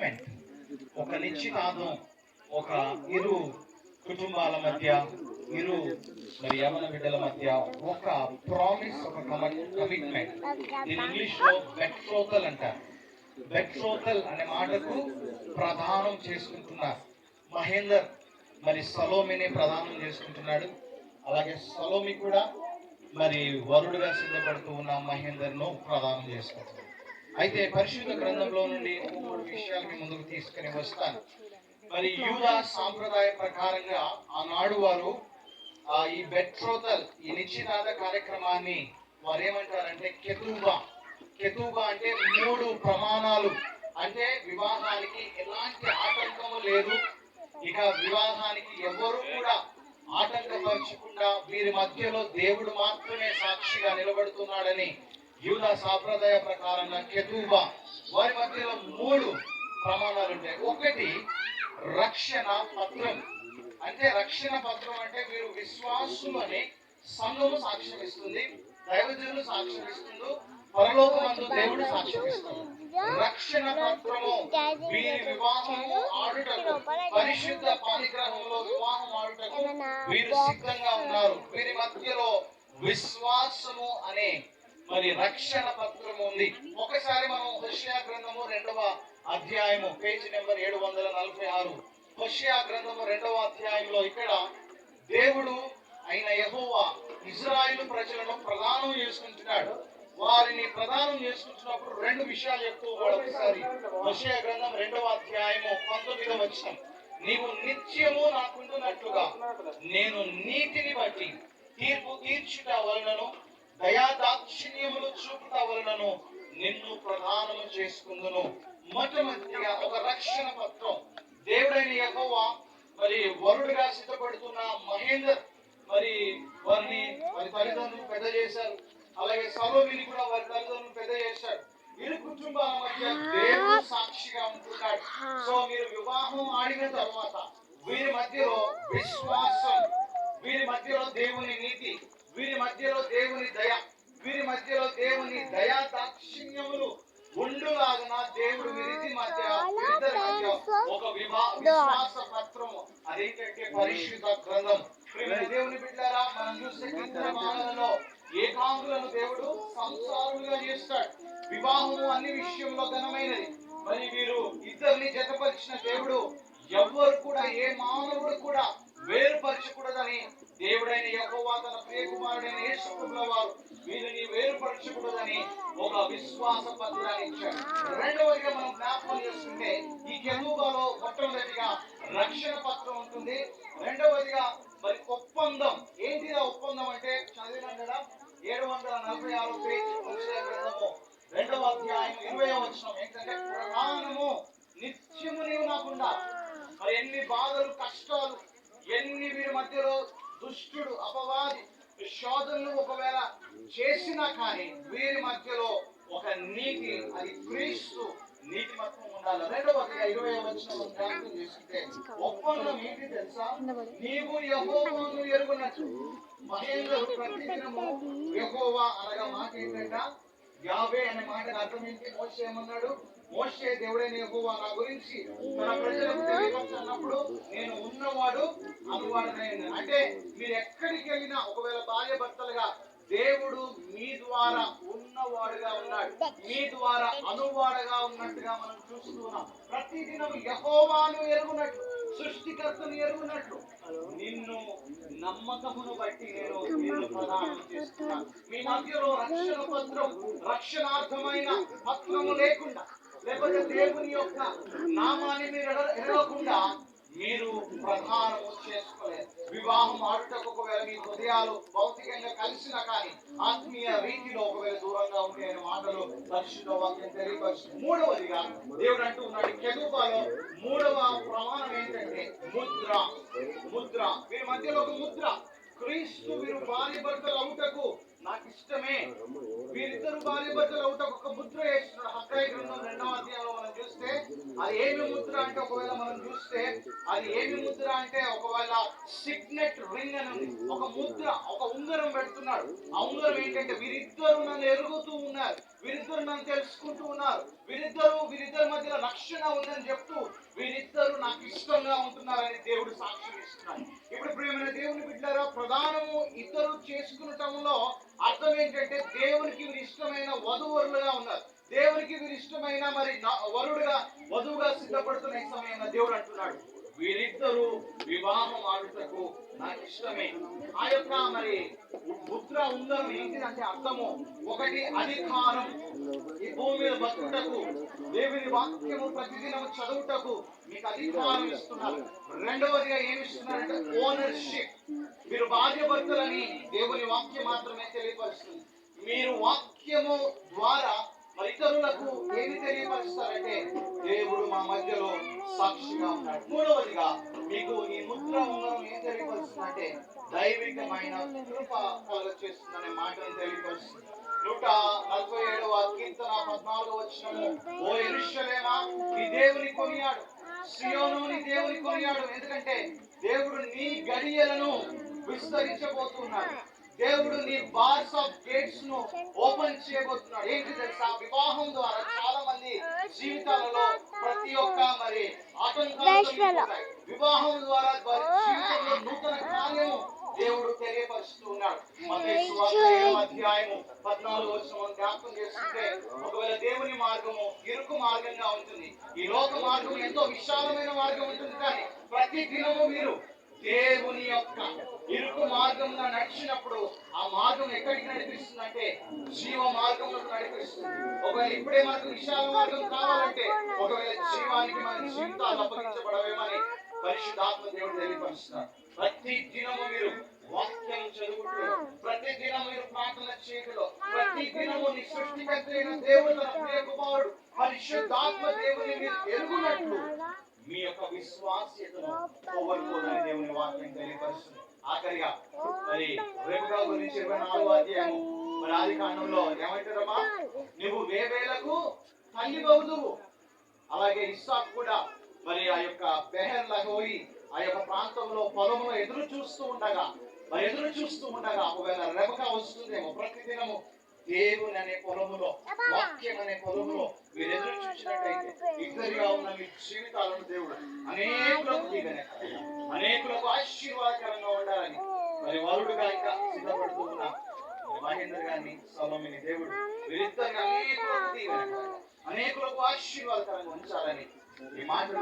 Commitment ఒక నిశ్చితార్థం ఒక ఇరు కుటుంబాల మధ్య ఇరు మరి యవన బిడ్డల మధ్య ఒక ప్రామిస్ ఒక కమిట్మెంట్ దీని ఇంగ్లీష్లో బెట్రోతల్ అంటారు. బెట్రోతల్ అనే మాటకు ప్రదానం చేసుకుంటున్నారు. మహేందర్ మరి సలోమిని ప్రదానం చేసుకుంటున్నాడు. అలాగే సలోమి కూడా మరి వరుడుగా సిద్ధపడుతూ ఉన్న మహేందర్ను ప్రదానం చేసుకుంటున్నాడు. అయితే పరిశుద్ధ గ్రంథంలో నుండి మూడు విషయాలకి ముందుకు తీసుకుని వస్తాను. మరి యూదా సాంప్రదాయ ప్రకారంగా ఆనాడు వారు ఆ ఈ బెట్రోతల్ ఈ నిశ్చితార్థ కార్యక్రమాన్ని వారు ఏమంటారంటే కెతూబా. కెతూబా అంటే మూడు ప్రమాణాలు. అంటే వివాహానికి ఎలాంటి ఆటంకము లేదు. ఇక వివాహానికి ఎవరు కూడా ఆటంకపరచకుండా వీరి మధ్యలో దేవుడు మాత్రమే సాక్షిగా నిలబడుతున్నాడని యూద సాంప్రదాయ ప్రకారంగా కెతూబా వారి మధ్యలో మూడు ప్రమాణాలు ఉంటాయి. ఒకటి రక్షణ పత్రం. అంటే రక్షణ పత్రం అంటే వీరు విశ్వాసులని అని సంఘము సాక్ష్యం ఇస్తుంది దైవజనులు సాక్ష్యం ఇస్తుందో పరలోకమందు దేవుడు సాక్ష్యం ఇస్తుంది రక్షణ పత్రము వీరి వివాహము ఆడుటకు పరిశుద్ధ పాలిగ్రహంలో వివాహం ఆడుటకు వీరు సిద్ధంగా ఉన్నారు. వీరి మధ్యలో విశ్వాసము అనే మరి రక్షణ పత్రము ఉంది. ఒకసారి మనం హుషియా గ్రంథము రెండవ అధ్యాయము పేజ్ నెంబర్ ఏడు వందల నలభై ఆరు. హుషియా గ్రంథము రెండవ అధ్యాయంలో ఇక్కడ దేవుడు అయిన యహోవా ఇజ్రాయిల్ ప్రజలను ప్రధానం చేసుకుంటున్నాడు. వారిని ప్రదానం చేసుకుంటున్నప్పుడు రెండు విషయాలు చెప్తూ ఒకసారి హుషియా గ్రంథం రెండవ అధ్యాయము పంతొమ్మిదవ వచ్చిన నీవు నిత్యము నాకుంటున్నట్లుగా నేను నీతిని బట్టి తీర్పు తీర్చుట వలనను దయా దాక్షిణ్యములు చూపుట వలనను నిన్ను ప్రధానము చేసుకుందును. మొట్టమొదటిగా ఒక రక్షణ పత్రం. దేవుడైన యహోవ మరి వరుడుగా సిద్ధపడుతున్న మహేందర్ మరి వారిని వారి తల్లిదండ్రులు పెద్ద చేశారు. అలాగే సలోమిని కూడా వారి తల్లిదండ్రులు పెద్ద చేశాడు. వీరి కుటుంబాల మధ్య దేవుడు సాక్షిగా ఉంటున్నాడు. సో మీరు వివాహం ఆడిన తర్వాత వీరి మధ్యలో విశ్వాసం వీరి మధ్యలో దేవుని నీతి వీరి మధ్యలో దేవుని దయ వీరి మధ్యలో దేవుని దయా దాక్షిణ్యములు ఉండులాగున దేవుడు వీరిద్దరి మధ్య ఒక విశ్వాస పత్రము అదేంటంటే పరిశుద్ధ గ్రంథం. దేవుని బిడ్డారా మనం చూస్తే ఇతర ఏకాంగులను దేవుడు సంసారులుగా చేస్తాడు. వివాహము అన్ని విషయంలో ఘనమైనది. మరి వీరు ఇద్దరిని జతపరిచిన దేవుడు ఎవ్వరు కూడా ఏ మానవుడు కూడా వేరుపరచకూడదని దేవుడైన యహోవా తన ప్రియకుమారుడైన యేసుప్రభుల వారు వీరిని వేరుపరచకూడదని ఒక విశ్వాస పత్రాన్ని ఇచ్చాడు రెండవదిగా మనం జ్ఞాపకం చేసుకుంటే ఈ కెరూబాలో మొట్టమొదటిగా రక్షణ పత్రం ఉంటుంది. రెండవదిగా మరి ఒప్పందం. ఏంటి ఆ ఒప్పందం అంటే చదివినాం కదా ఏడు వందల నలభై ఆరు పేజీ గ్రంథము రెండవ అధ్యాయం ఇరవై వచనం ఏంటంటే ప్రధానము నిత్యము నీవు నాకుండా మరి ఎన్ని బాధలు కష్టాలు ఎన్ని వీరి మధ్యలో దుష్టుడు అపవాది శోధనలు ఒకవేళ చేసినా కానీ వీరి మధ్యలో ఒక నీతి అది క్రీస్తు నీతి మొత్తం ఉండాలి. రెండవదిగా ఇరవై వచ్చిన జ్ఞాపకం చేసుకుంటే ఒప్పందం ఏంటి తెలుసా? నీవు యహోవాను ఎరుగునట్టు మహేంద్రుడు ప్రతిదినము యహోవా అనగా మాట ఏంటంటే? యావే అనే మాట అర్థం ఏంటి? మోసే ఏమన్నాడు? మోసే దేవుడైన యెహోవా నా గురించి తన ప్రజలకు తెలియపరచన్నప్పుడు నేను ఉన్నవాడు అనువాడనైన అంటే మీరు ఎక్కడికి వెళ్ళినా ఒకవేళ భార్య భర్తలుగా దేవుడు మీ ద్వారా ఉన్నవాడుగా ఉన్నాడు. మీ ద్వారా అనువాడుగా ఉన్నట్టుగా మనం చూస్తున్నాం ప్రతిదినం యహోవాను ఎరుగునట్లు సృష్టికర్తను ఎరుగునట్లు. నిన్ను నమ్మకమును బట్టి నేను నిన్ను ప్రదానం చేస్తున్నాను. మీ మధ్యలో రక్షణ పత్రం రక్షణార్థమైన పత్రము లేకుండా లేకపోతే దేవుని యొక్క నామాన్ని మీరు ఎడవకుండా మీరు ప్రధానము చేసుకోలేదు వివాహం ఆడుటకు ఒకవేళ మీ హృదయాలు భౌతికంగా కలిసిన కానీ ఆత్మీయ రీతిలో ఒకవేళ దూరంగా ఉంటే మాటలు పరిశుద్ధ వాక్యం తెలియపరుస్తుంది మూడవదిగా దేవుడు అంటూ ఉన్నాడు కెదుపాలో మూడవ ప్రమాణం ఏంటంటే ముద్ర. ముద్ర. వీరి మధ్యలో ఒక ముద్ర. క్రీస్తు వీరు భార్య భర్తలు అవుటకు నాకు ఇష్టమే. వీరిద్దరు భార్య భర్తలు అవుటకు ఒక ముద్ర వేస్తున్నాడు హత్యాయి గ్రంథం రెండవ అధ్యాయంలో మనం చూస్తే అది ఏమి ముద్ర అంటే ఒకవేళ మనం చూస్తే అది ఏమి ముద్ర అంటే ఒకవేళ సిగ్నెట్ రింగ్ అని ఒక ముద్ర ఒక ఉంగరం పెడుతున్నాడు ఆ ఉంగరం ఏంటంటే వీరిద్దరు నన్ను ఎరుగుతూ ఉన్నారు. వీరిద్దరు నన్ను తెలుసుకుంటూ ఉన్నారు. వీరిద్దరు వీరిద్దరి మధ్యలో రక్షణ ఉందని చెప్తూ వీరిద్దరు నాకు ఇష్టంగా ఉంటున్నారని దేవుడు సాక్ష్యం ఇస్తున్నాడు. ఇప్పుడు ప్రియమైన దేవుని బిడ్డారా ప్రధానము ఇద్దరు చేసుకునటంలో అర్థం ఏంటంటే దేవునికి వీరు ఇష్టమైన వధువరులుగా ఉన్నారు. దేవునికి వీరు ఇష్టమైన మరి వరుడుగా వధువుగా సిద్ధపడుతున్న ఇష్టమైన సమయంలో దేవుడు అంటున్నాడు వీరిద్దరూ వివాహం ఆడుటకు నాకు ఇష్టమే. ఆ యొక్క మరి ముద్ర ఉందరం ఏంటిదంటే అర్థము ఒకటి అధికారం. ఈ భూమి మీద బతుకుటకు దేవుని వాక్యము ప్రతిదినం చదువుటకు మీకు అధికారం ఇస్తున్నారు. రెండవదిగా ఏమి ఇస్తున్నారంటే ఓనర్షిప్ మీరు భార్య భర్తలని దేవుని వాక్యం మాత్రమే తెలియపరుస్తుంది. మీరు వాక్యము ద్వారా మరి ఇతరులకు ఏమి తెలియపరుస్తారంటే దేవుడు మా మధ్యలో సాక్షిగా ఉన్నాడు. మూడవదిగా మీకు ఈ ముద్ర ఉంగరం ఏం తెలియపరుస్తుందంటే దైవికమైన కృప కలుగ చేస్తుందనే మాటను తెలియపరుస్తుంది. నూట నలభై ఏడవ కీర్తన పద్నాలుగు వచ్చినము ఓ ఎరుషలేమా నీ దేవుని కొనియాడు. సియోను నీ దేవుని కొనియాడు. ఎందుకంటే దేవుడు నీ గడియలను విస్తరించబోతున్నాడు. దేవుడు నీ బార్స్ ఆఫ్ గేట్స్ను ఓపెన్ చేయబోతున్నాడు. ఏంటి తెలుసా? వివాహం ద్వారా చాలా మంది జీవితాలలో ప్రతి ఒక్క మరి ఆటంకాలు. వివాహం ద్వారా వారి జీవితంలో నూతన కార్యము దేవుడు తెలియపరుస్తూ ఉన్నాడు. మత్తయి సువార్త ఏడవ అధ్యాయము పద్నాలుగు వచ్చిన జ్ఞాపకం చేసుకుంటే ఒకవేళ దేవుని మార్గము ఇరుకు మార్గంగా ఉంటుంది ఈ లోక మార్గం ఎంతో విశాలమైన మార్గం ఉంటుంది కానీ ప్రతి దినము మీరు దేవుని యొక్క ఇరుకు మార్గంగా నడిచినప్పుడు ఆ మార్గం ఎక్కడికి నడిపిస్తుంది అంటే జీవ మార్గంలో నడిపిస్తుంది. ఒకవేళ ఇప్పుడే మనకు విశాల మార్గం కావాలంటే ఒకవేళ జీవానికి మన జీవితాలు అప్పగించబడవేమని పరిశుద్ధాత్మ దేవుడు తెలియపరుస్తున్నారు ప్రతి దినము మీరు వాక్యం చదువుతూ ప్రతి దినం మీరు ప్రార్థన చేయలో ప్రతి దినము నీ సృష్టికర్తైన దేవుడు తన ప్రియ కుమారుడు పరిశుద్ధాత్మ దేవుని మీరు ఎరుగునట్లు మీ యొక్క విశ్వాస్యతను పోగొట్టుకోదని దేవుని తెలియపరుస్తుంది. ఆఖరిగా మరి రేపుగా గురించి ఇరవై నాలుగో అధ్యాయము. మరి ఆది కాండంలో ఏమంటారమ్మా నువ్వు వేవేలకు తల్లి బౌదువు అలాగే ఇస్సాక్ కూడా మరి ఆ యొక్క బెహర్ లహోయి ఆ యొక్క ప్రాంతంలో పొలంలో ఎదురు చూస్తూ ఉండగా మరి ఎదురు చూస్తూ ఉండగా ఒకవేళ రెబక వస్తుందేమో ప్రతి దినము దేవుని అనే పొలములో వాక్యం అనే పొలములో మీరు ఎదురు చూసినట్టయితే ఇద్దరిగా ఉన్న మీ జీవితాలను దేవుడు అనేక దీవెన అనేకులకు ఆశీర్వాదకరంగా ఉండాలని. మరి వరుడుగా ఇంకా సిద్ధపడుతూ ఉన్న మహేందర్ గారిని సౌమ్యని దేవుడు వీరిద్దరిని అనేకులకు ఆశీర్వాదకరంగా ఉంచాలని ఈ మాటలు